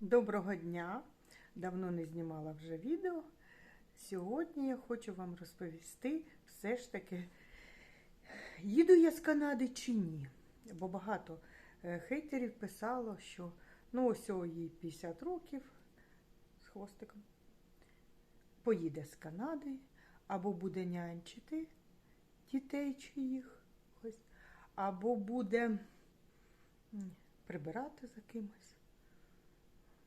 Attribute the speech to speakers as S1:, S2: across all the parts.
S1: Доброго дня! Давно не знімала вже відео. Сьогодні я хочу вам розповісти все ж таки, їду я з Канади чи ні. Бо багато е, хейтерів писало, що ну ось їй 50 років з хвостиком. Поїде з Канади або буде нянчити дітей чиїх, ось, або буде прибирати за кимось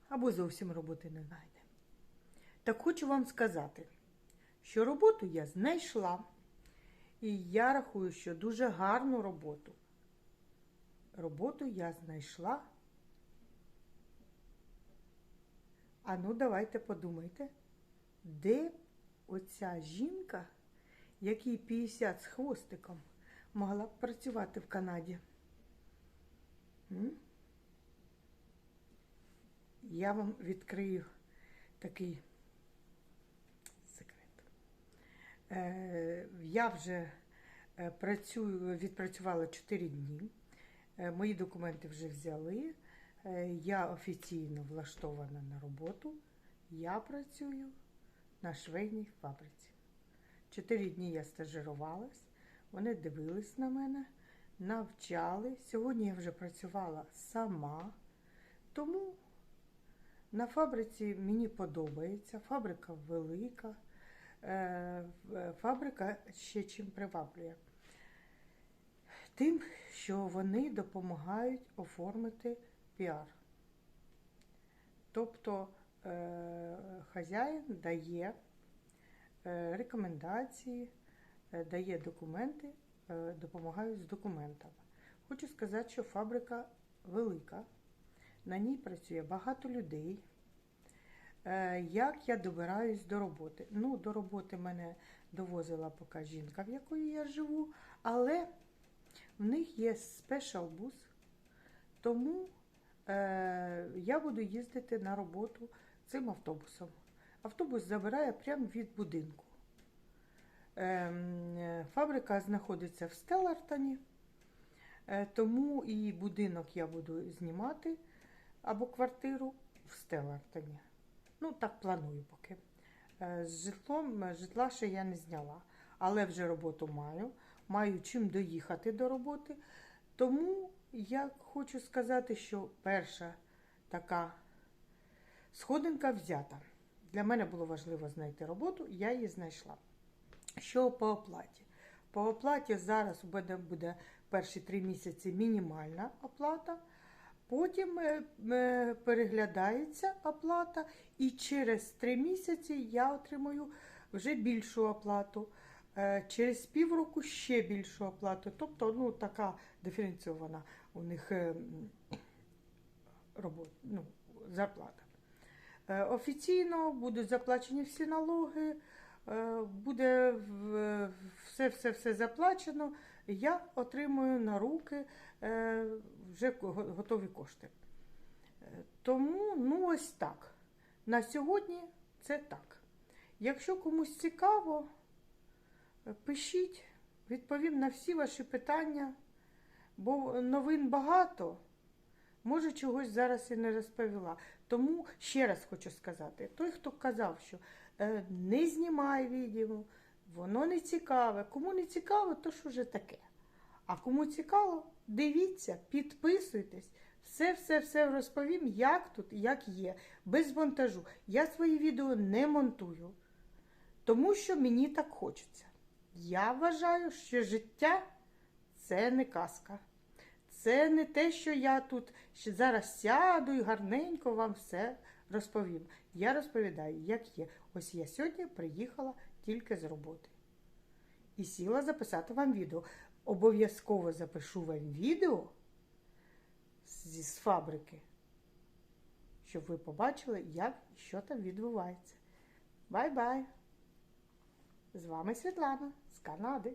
S1: або зовсім роботи не знайде. Так хочу вам сказати, що роботу я знайшла, і я рахую, що дуже гарну роботу. Роботу я знайшла. А ну, давайте подумайте, де оця жінка, якій 50 з хвостиком, могла б працювати в Канаді? М? Я вам відкрию такий секрет. Е, Я вже е, працюю, відпрацювала 4 дні. Е, Мої документи вже взяли. Я офіційно влаштована на роботу. Я працюю на швейній фабриці. Чотири дні я стажирувалась, вони дивились на мене, навчали. Сьогодні я вже працювала сама, тому на фабриці мені подобається, фабрика велика, е, фабрика ще чим приваблює. Тим, що вони допомагають оформити піар. Тобто е, хазяїн дає е, рекомендації, дає документи, допомагають з документами. Хочу сказати, що фабрика велика. На ній працює багато людей. Е, як я добираюсь до роботи? Ну, до роботи мене довозила поки жінка, в якої я живу, але в них є спешал-бус, тому е, я буду їздити на роботу цим автобусом. Автобус забирає прямо від будинку. Е, фабрика знаходиться в Стеллартоні, е, тому і будинок я буду знімати або квартиру в Стелартоні. Ну, так планую поки. Е, з житлом е, житла ще я не зняла, але вже роботу маю. Маю чим доїхати до роботи. Тому я хочу сказати, що перша така сходинка взята. Для мене було важливо знайти роботу, я її знайшла. Що по оплаті? По оплаті зараз у буде перші три місяці мінімальна оплата. Потім е, е, переглядається оплата, і через три місяці я отримую вже більшу оплату. Е, через півроку ще більшу оплату. Тобто ну, така диференційована у них робота, ну, зарплата. Офіційно будуть заплачені всі налоги, все-все-все заплачено. Я отримую на руки вже готові кошти. Е, тому, ну, ось так. На сьогодні це так. Якщо комусь цікаво, е, пишіть, відповім на всі ваші питання, бо новин багато. Може, чогось зараз і не розповіла. Тому ще раз хочу сказати: той, хто казав, що е, не знімай відео, воно не цікаве. Кому не цікаво, то що вже таке. А кому цікаво, дивіться, підписуйтесь, все-все-все розповім, як тут, як є, без монтажу. Я свої відео не монтую, тому що мені так хочеться. Я вважаю, що життя це не казка. Це не те, що я тут зараз сяду і гарненько вам все розповім. Я розповідаю, як є. Ось я сьогодні приїхала тільки з роботи. І сіла записати вам відео. Обов'язково запишу вам відео зі з фабрики, щоб ви побачили, як і що там відбувається. Бай-бай! З вами Світлана з Канади.